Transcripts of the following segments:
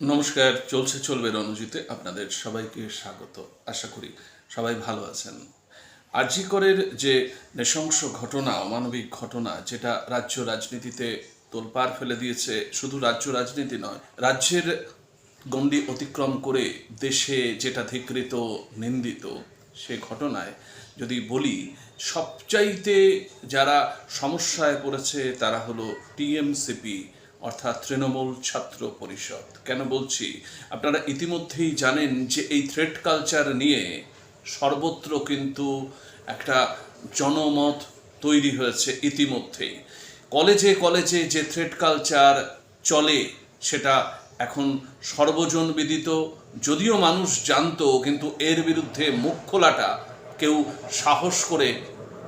নমস্কার, চলছে, চলবে রণজিতে আপনাদের সবাইকে স্বাগত। আশা করি সবাই ভালো আছেন। আরজিকরের যে নৃশংস ঘটনা, অমানবিক ঘটনা, যেটা রাজ্য রাজনীতিতে তোলপাড় ফেলে দিয়েছে, শুধু রাজ্য রাজনীতি নয়, রাজ্যের গণ্ডি অতিক্রম করে দেশে যেটা ধিকৃত, নিন্দিত, সে ঘটনায় যদি বলি, সবচাইতে যারা সমস্যায় পড়েছে তারা হলো টিএমসিপি অর্থাৎ তৃণমূল ছাত্র পরিষদ। কেন বলছি? আপনারা ইতিমধ্যেই জানেন যে এই থ্রেড কালচার নিয়ে সর্বত্র কিন্তু একটা জনমত তৈরি হয়েছে ইতিমধ্যেই। কলেজে কলেজে যে থ্রেড কালচার চলে, সেটা এখন সর্বজন বিদিত। যদিও মানুষ জানতো, কিন্তু এর বিরুদ্ধে মুখ খোলাটা কেউ সাহস করে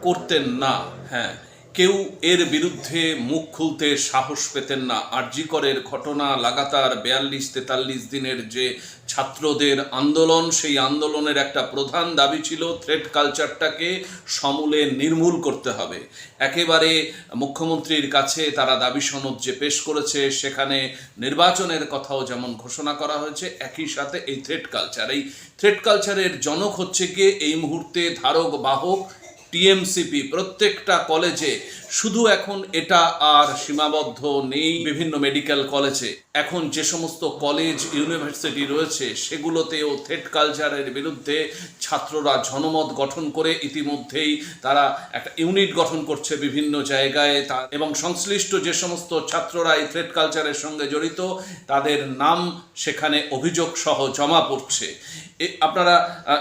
করতেন না। হ্যাঁ কেউ এর বিরুদ্ধে মুখ খুলতে সাহস পেতেন না। আরজিকরের ঘটনা লাগাতার বিয়াল্লিশ তেতাল্লিশ দিনের যে ছাত্রদের আন্দোলন, সেই আন্দোলনের একটা প্রধান দাবি ছিল থ্রেড কালচারটাকে সমূলে নির্মূল করতে হবে। একেবারে মুখ্যমন্ত্রীর কাছে তারা দাবি সনদ যে পেশ করেছে, সেখানে নির্বাচনের কথাও যেমন ঘোষণা করা হয়েছে, একই সাথে এই থ্রেড কালচার। এই থ্রেড কালচারের জনক হচ্ছে গিয়ে এই মুহূর্তে ধারক বাহক টিএমসিপি, প্রত্যেকটা কলেজে শুধু এখন এটা আর সীমাবদ্ধ নেই বিভিন্ন মেডিকেল কলেজে। এখন যে সমস্ত কলেজ, ইউনিভার্সিটি রয়েছে, সেগুলোতেও থ্রেড কালচারের বিরুদ্ধে ছাত্ররা জনমত গঠন করে ইতিমধ্যেই তারা একটা ইউনিট গঠন করছে বিভিন্ন জায়গায়। তা এবং সংশ্লিষ্ট যে সমস্ত ছাত্ররা এই থ্রেড কালচারের সঙ্গে জড়িত, তাদের নাম সেখানে অভিযোগ সহ জমা পড়ছে। আপনারা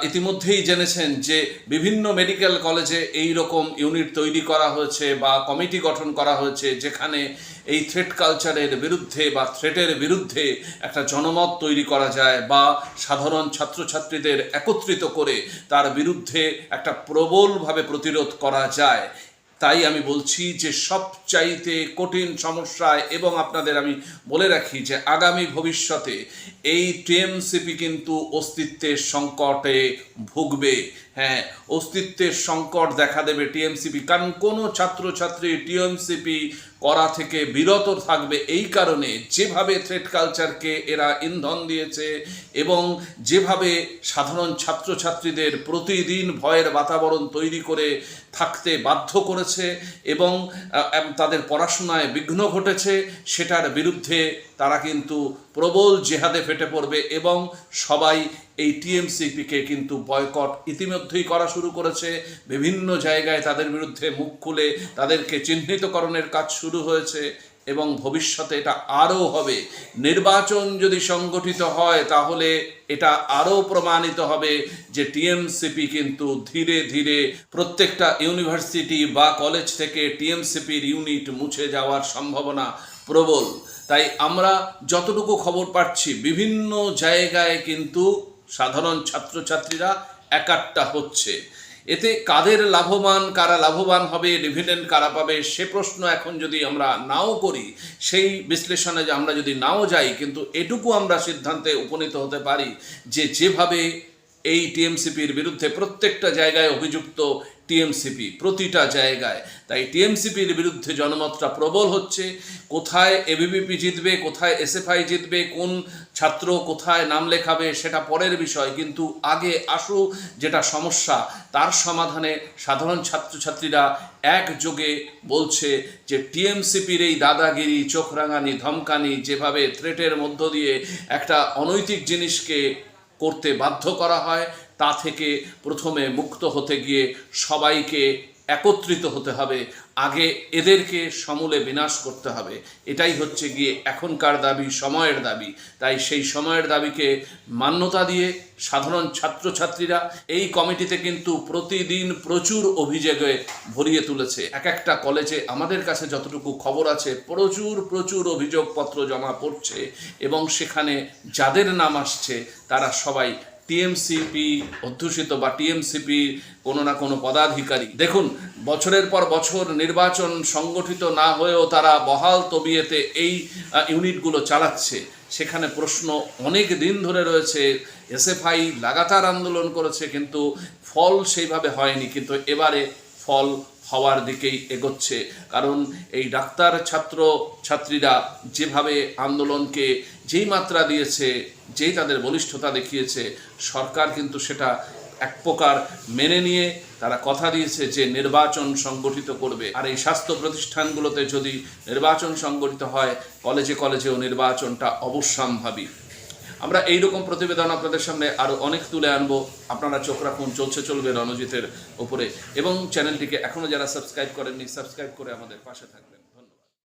ইতিমধ্যেই জেনেছেন যে বিভিন্ন মেডিকেল কলেজে এই রকম ইউনিট তৈরি করা হয়েছে বা কমিটি গঠন করা হয়েছে যেখানে এই থ্রেট কালচারের বিরুদ্ধে বা থ্রেটের বিরুদ্ধে একটা জনমত তৈরি করা যায় বা সাধারণ ছাত্রছাত্রীদের একত্রিত করে তার বিরুদ্ধে একটা প্রবলভাবে প্রতিরোধ করা যায়। তাই আমি বলছি যে সবচাইতে কঠিন সমস্যায় এবং আপনাদের আমি বলে রাখি যে আগামী ভবিষ্যতে এই টিএমসিপি কিন্তু অস্তিত্বের সংকটে ভুগবে। হ্যাঁ অস্তিত্বের সংকট দেখা দেবে টিএমসিপি, কারণ কোনো ছাত্রছাত্রী টিএমসিপি করা থেকে বিরত থাকবে এই কারণে যেভাবে থ্রেড কালচারকে এরা ইন্ধন দিয়েছে এবং যেভাবে সাধারণ ছাত্রছাত্রীদের প্রতিদিন ভয়ের বাতাবরণ তৈরি করে থাকতে বাধ্য করেছে এবং তাদের পড়াশোনায় বিঘ্ন ঘটেছে, সেটার বিরুদ্ধে তারা কিন্তু প্রবল জেহাদে ফেটে পড়বে এবং সবাই এই টিএমসিপিকে কিন্তু বয়কট ইতিমধ্যেই করা শুরু করেছে। বিভিন্ন জায়গায় তাদের বিরুদ্ধে মুখ খুলে তাদেরকে চিহ্নিতকরণের কাজ শুরু হয়েছে এবং ভবিষ্যতে এটা আরও হবে। নির্বাচন যদি সংগঠিত হয়, তাহলে এটা আরও প্রমাণিত হবে যে টিএমসিপি কিন্তু ধীরে ধীরে প্রত্যেকটা ইউনিভার্সিটি বা কলেজ থেকে টিএমসিপির ইউনিট মুছে যাওয়ার সম্ভাবনা প্রবল। তাই আমরা যতটুকু খবর পাচ্ছি, বিভিন্ন জায়গায় কিন্তু সাধারণ ছাত্রছাত্রীরা একাট্টা হচ্ছে। এতে কাদের লাভবান, কারা লাভবান হবে ডিভিডেন্ড কারা পাবে, সে প্রশ্ন এখন যদি আমরা নাও করি, সেই বিশ্লেষণে আমরা যদি নাও যাই, কিন্তু এটুকু আমরা সিদ্ধান্তে উপনীত হতে পারি যে যেভাবে এই টিএমসিপির বিরুদ্ধে প্রত্যেকটা জায়গায় অভিযুক্ত টিএমসিপি, প্রতিটা জায়গায়। তাই টিএমসিপির বিরুদ্ধে জনমতটা প্রবল হচ্ছে। কোথায় এবিবিপি জিতবে, কোথায় এসএফআই জিতবে, কোন ছাত্র কোথায় নাম লেখাবে, সেটা পরের বিষয়। কিন্তু আগে আসু যেটা সমস্যা, তার সমাধানে সাধারণ ছাত্রছাত্রীরা একযোগে বলছে যে টিএমসিপির এই দাদাগিরি, চোখরাঙানি, ধমকানি, যেভাবে থ্রেটের মধ্য দিয়ে একটা অনৈতিক জিনিসকে করতে বাধ্য করা হয় তা থেকে প্রথমে মুক্ত হতে গিয়ে সবাইকে একত্রিত হতে হবে, আগে এদেরকে সমূলে বিনাশ করতে হবে। এটাই হচ্ছে গিয়ে এখনকার দাবি, সময়ের দাবি। তাই সেই সময়ের দাবিকে মান্যতা দিয়ে সাধারণ ছাত্রছাত্রীরা এই কমিটিতে কিন্তু প্রতিদিন প্রচুর অভিযোগে ভরিয়ে তুলেছে। এক একটা কলেজে আমাদের কাছে যতটুকু খবর আছে, প্রচুর প্রচুর অভিযোগপত্র জমা পড়ছে এবং সেখানে যাদের নাম আসছে, তারা সবাই টিএমসিপি অধ্যুষিত বা টিএমসিপি কোনো না কোনো পদাধিকারী। দেখুন বছরের পর বছর নির্বাচন সংগঠিত না হয়েও তারা বহাল তবিয়েতে এই ইউনিটগুলো চালাচ্ছে। সেখানে প্রশ্ন অনেক দিন ধরে রয়েছে, এসএফআই লাগাতার আন্দোলন করেছে, কিন্তু ফল সেইভাবে হয়নি। কিন্তু এবারে ফল হওয়ার দিকেই এগোচ্ছে। কারণ এই ডাক্তার ছাত্র ছাত্রীরা যেভাবে আন্দোলনকে যেই মাত্রা দিয়েছে, যেই তাদের বলিষ্ঠতা দেখিয়েছে, সরকার কিন্তু সেটা এক প্রকার মেনে নিয়ে তারা কথা দিয়েছে যে নির্বাচন সংগঠিত করবে। আর এই স্বাস্থ্য প্রতিষ্ঠানগুলোতে যদি নির্বাচন সংগঠিত হয়, কলেজে কলেজেও নির্বাচনটা অবশ্যম্ভাবী। আমরা এইরকম প্রতিবেদন আপনাদের সামনে আরও অনেক তুলে আনব। আপনারা চোখ রাখুন, চলছে চলবে রণজিতের ওপরে। এবং চ্যানেলটিকে এখনও যারা সাবস্ক্রাইব করেননি, সাবস্ক্রাইব করে আমাদের পাশে থাকবেন।